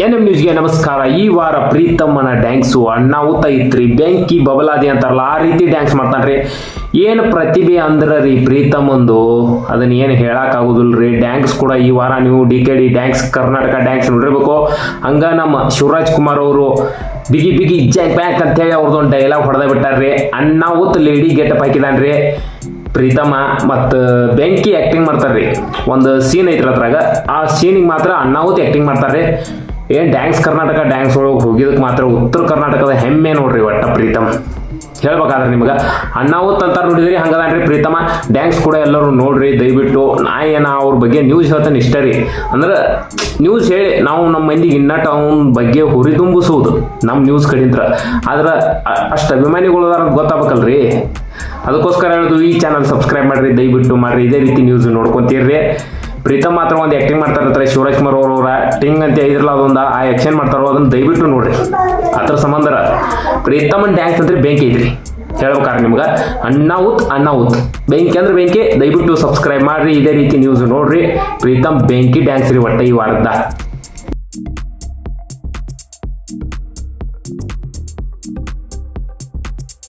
N M ನ್ಯೂಸ್ಗೆ ನಮಸ್ಕಾರ. ಈ ವಾರ ಪ್ರೀತಮ್ಮನ ಡ್ಯಾನ್ಸು ಅಣ್ಣಾವುತ ಇತ್ರಿ. ಬೆಂಕಿ ಬಬಲಾದಿ ಅಂತಾರಲ್ಲ, ಆ ರೀತಿ ಡ್ಯಾನ್ಸ್ ಮಾಡ್ತಾನ್ರಿ. ಏನು ಪ್ರತಿಭೆ ಅಂದ್ರೆ ರೀ ಪ್ರೀತಮ್ಮಂದು? ಅದನ್ನ ಏನು ಹೇಳಕ್ ಆಗುದಿಲ್ಲ ರೀ ಡ್ಯಾನ್ಸ್ ಕೂಡ ಈ ವಾರ ನೀವು D K D dance, Karnataka dance ನೋಡಿರ್ಬೇಕು. ಹಂಗ ನಮ್ಮ ಶಿವರಾಜ್ ಕುಮಾರ್ ಅವರು ಬಿಗಿ ಬಿಗಿ ಜಾಕ್ ಬ್ಯಾಕ್ ಅಂತ ಹೇಳಿ ಅವ್ರದ್ದೊಂದು ಡೈಲಾಗ್ ಹೊಡೆದ ಬಿಟ್ಟಾರ್ರಿ ಅಣ್ಣಾವುತ್ ಲೇಡಿ ಗೆಟಪ್ ಹಾಕಿದಾನ್ರಿ. ಪ್ರೀತಮ ಮತ್ತು ಬೆಂಕಿ ಆ್ಯಕ್ಟಿಂಗ್ ಮಾಡ್ತಾರ್ರಿ. ಒಂದು ಸೀನ್ ಐತ್ರಿ ಅದ್ರಾಗ. ಆ ಸೀನಿಗೆ ಮಾತ್ರ ಅಣ್ಣಾವುತ್ ಆ್ಯಕ್ಟಿಂಗ್ ಮಾಡ್ತಾರ್ರಿ. ಏನು ಡ್ಯಾನ್ಸ್ ಕರ್ನಾಟಕ ಡ್ಯಾನ್ಸ್ ಒಳಗೆ ಹೋಗಿದಕ್ಕೆ ಮಾತ್ರ ಉತ್ತರ ಕರ್ನಾಟಕದ ಹೆಮ್ಮೆ ನೋಡ್ರಿ ಒಟ್ಟ ಪ್ರೀತಮ್. ಹೇಳ್ಬೇಕಾದ್ರೆ ನಿಮ್ಗೆ? ಅಣ್ಣಾವುತ್ ಅಂತ ನೋಡಿದ್ರಿ, ಹಂಗದಾನ್ರಿ. ಪ್ರೀತಮ ಡ್ಯಾನ್ಸ್ ಕೂಡ ಎಲ್ಲರೂ ನೋಡ್ರಿ, ದಯವಿಟ್ಟು. ನಾ ಏನ ಅವ್ರ ಬಗ್ಗೆ ನ್ಯೂಸ್ ಹೇಳ್ತಾನೆ ಇಷ್ಟ ರೀ. ಅಂದ್ರೆ ನ್ಯೂಸ್ ಹೇಳಿ, ನಾವು ನಮ್ಮ ಮಂದಿಗೆ ಇನ್ನಟ್ ಅವನ ಬಗ್ಗೆ ಹುರಿದುಂಬಿಸುವುದು ನಮ್ಮ ನ್ಯೂಸ್ ಕಡಿಂತ್ರ. ಆದ್ರೆ ಅಷ್ಟು ಅಭಿಮಾನಿಗಳು ಅದಾರ ಗೊತ್ತಾಗಬೇಕಲ್ರಿ. ಅದಕ್ಕೋಸ್ಕರ ಹೇಳೋದು, ಈ ಚಾನಲ್ ಸಬ್ಸ್ಕ್ರೈಬ್ ಮಾಡ್ರಿ, ದಯವಿಟ್ಟು ಮಾಡ್ರಿ. ಇದೇ ರೀತಿ ನ್ಯೂಸ್ ನೋಡ್ಕೊಂತೀರ್ರಿ. ಪ್ರೀತಮ್ ಮಾತ್ರ ಒಂದು ಆ್ಯಕ್ಟಿಂಗ್ ಮಾಡ್ತಾರೆ ಶಿವರಾಜ್ ಕುಮಾರ್ ಅವರವರ. ಟಿಂಗ್ ಅಂತ ಇದ್ರಲ್ಲ ಅದೊಂದು, ಆ ಆ್ಯಕ್ಷನ್ ಮಾಡ್ತಾರೋ, ಅದನ್ನ ದಯವಿಟ್ಟು ನೋಡ್ರಿ. ಅದ್ರ ಸಂಬಂಧ ಪ್ರೀತಮನ್ ಡ್ಯಾನ್ಸ್ ಅಂದ್ರೆ ಬೆಂಕಿ ಐತ್ರಿ. ಹೇಳ್ಬೇಕಾರೆ ನಿಮ್ಗೆ? ಅಣ್ಣಾವುತ್ ಅಣ್ಣಾವುತ್ ಬೆಂಕಿ ಅಂದ್ರೆ ಬೆಂಕಿ ದಯವಿಟ್ಟು ಸಬ್ಸ್ಕ್ರೈಬ್ ಮಾಡ್ರಿ. ಇದೇ ರೀತಿ ನ್ಯೂಸ್ ನೋಡ್ರಿ. ಪ್ರೀತಮ್ ಬೆಂಕಿ ಡ್ಯಾನ್ಸ್ ರೀ ಒಟ್ಟ ಈ ವಾರದ